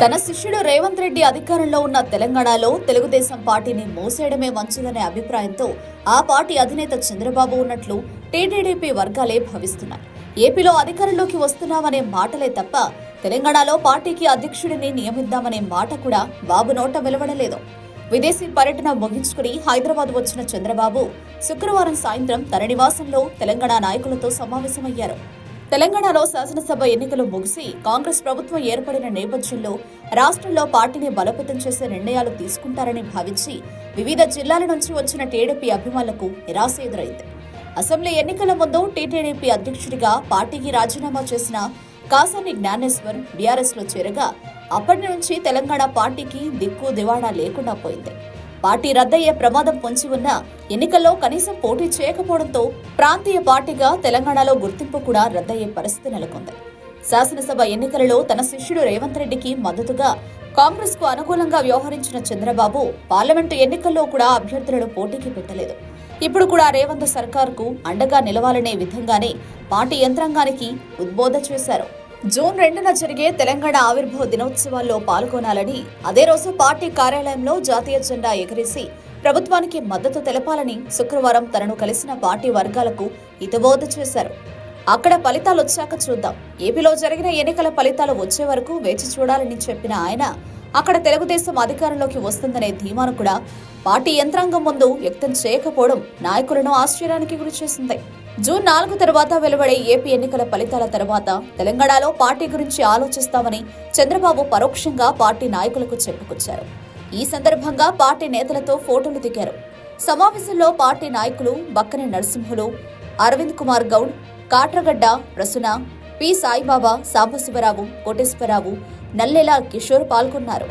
తన శిష్యుడు రేవంత్ రెడ్డి అధికారంలో ఉన్న తెలంగాణలో తెలుగుదేశం పార్టీని మోసేయడమే మంచిదనే అభిప్రాయంతో ఆ పార్టీ అధినేత చంద్రబాబు ఉన్నట్లు టీటీడీపీ వర్గాలే భావిస్తున్నాయి. ఏపీలో అధికారంలోకి వస్తున్నామనే మాటలే తప్ప తెలంగాణలో పార్టీకి అధ్యక్షుడిని నియమిద్దామనే మాట కూడా బాబు నోట వెలువడలేదు. విదేశీ పర్యటన ముగించుకుని హైదరాబాద్ వచ్చిన చంద్రబాబు శుక్రవారం సాయంత్రం తన నివాసంలో తెలంగాణ నాయకులతో సమావేశమయ్యారు. తెలంగాణలో శాసనసభ ఎన్నికలు ముగిసి కాంగ్రెస్ ప్రభుత్వం ఏర్పడిన నేపథ్యంలో రాష్ట్రంలో పార్టీని బలోపేతం చేసే నిర్ణయాలు తీసుకుంటారని భావించి వివిధ జిల్లాల నుంచి వచ్చిన టీడీపీ అభిమానులకు నిరాశ ఎదురైంది. అసెంబ్లీ ఎన్నికల ముందు టీటీడీపీ అధ్యక్షుడిగా పార్టీకి రాజీనామా చేసిన కాసాని జ్ఞానేశ్వర్ బీఆర్ఎస్లో చేరగా అప్పటి నుంచి తెలంగాణ పార్టీకి దిక్కు దివాణా లేకుండా పోయింది. పార్టీ రద్దయ్యే ప్రమాదం పొంచి ఉన్న ఎన్నికల్లో కనీసం పోటీ చేయకపోవడంతో ప్రాంతీయ పార్టీగా తెలంగాణలో గుర్తింపు కూడా రద్దయ్యే పరిస్థితి నెలకొంది. శాసనసభ ఎన్నికలలో తన శిష్యుడు రేవంత్ రెడ్డికి మద్దతుగా కాంగ్రెస్కు అనుకూలంగా వ్యవహరించిన చంద్రబాబు పార్లమెంటు ఎన్నికల్లో కూడా అభ్యర్థులను పోటీకి పెట్టలేదు. ఇప్పుడు కూడా రేవంత్ సర్కార్కు అండగా నిలవాలనే విధంగానే పార్టీ యంత్రాంగానికి ఉద్బోధ చేశారు. జూన్ రెండున జరిగే తెలంగాణ ఆవిర్భావ దినోత్సవాల్లో పాల్గొనాలని అదే రోజు పార్టీ కార్యాలయంలో జాతీయ జెండా ఎగరేసి ప్రభుత్వానికి మద్దతు తెలపాలని శుక్రవారం తనను కలిసిన పార్టీ వర్గాలకు హితబోధ చేశారు. అక్కడ ఫలితాలు వచ్చాక చూద్దాం. ఏపీలో జరిగిన ఎన్నికల ఫలితాలు వచ్చే వరకు వేచి చూడాలని చెప్పిన ఆయన అక్కడ తెలుగుదేశం అధికారంలోకి వస్తుందనే ధీమాను కూడా పార్టీ యంత్రాంగం ముందు వ్యక్తం చేయకపోవడం నాయకులను ఆశ్చర్యానికి గురిచేసింది. జూన్ నాలుగు తర్వాత వెలువడే ఏపీ ఎన్నికల ఫలితాల తర్వాత తెలంగాణలో పార్టీ గురించి ఆలోచిస్తామని చంద్రబాబు పరోక్షంగా పార్టీ నాయకులకు చెప్పుకొచ్చారు. ఈ సందర్భంగా పార్టీ నేతలతో ఫోటోలు దిగారు. సమావేశంలో పార్టీ నాయకులు బక్కని నరసింహులు అరవింద్ కుమార్ గౌడ్ కాట్రగడ్డ ప్రసున పి సాయిబాబా సాంబశివరావు కోటేశ్వరరావు నల్లెల కిషోర్ పాల్గొన్నారు.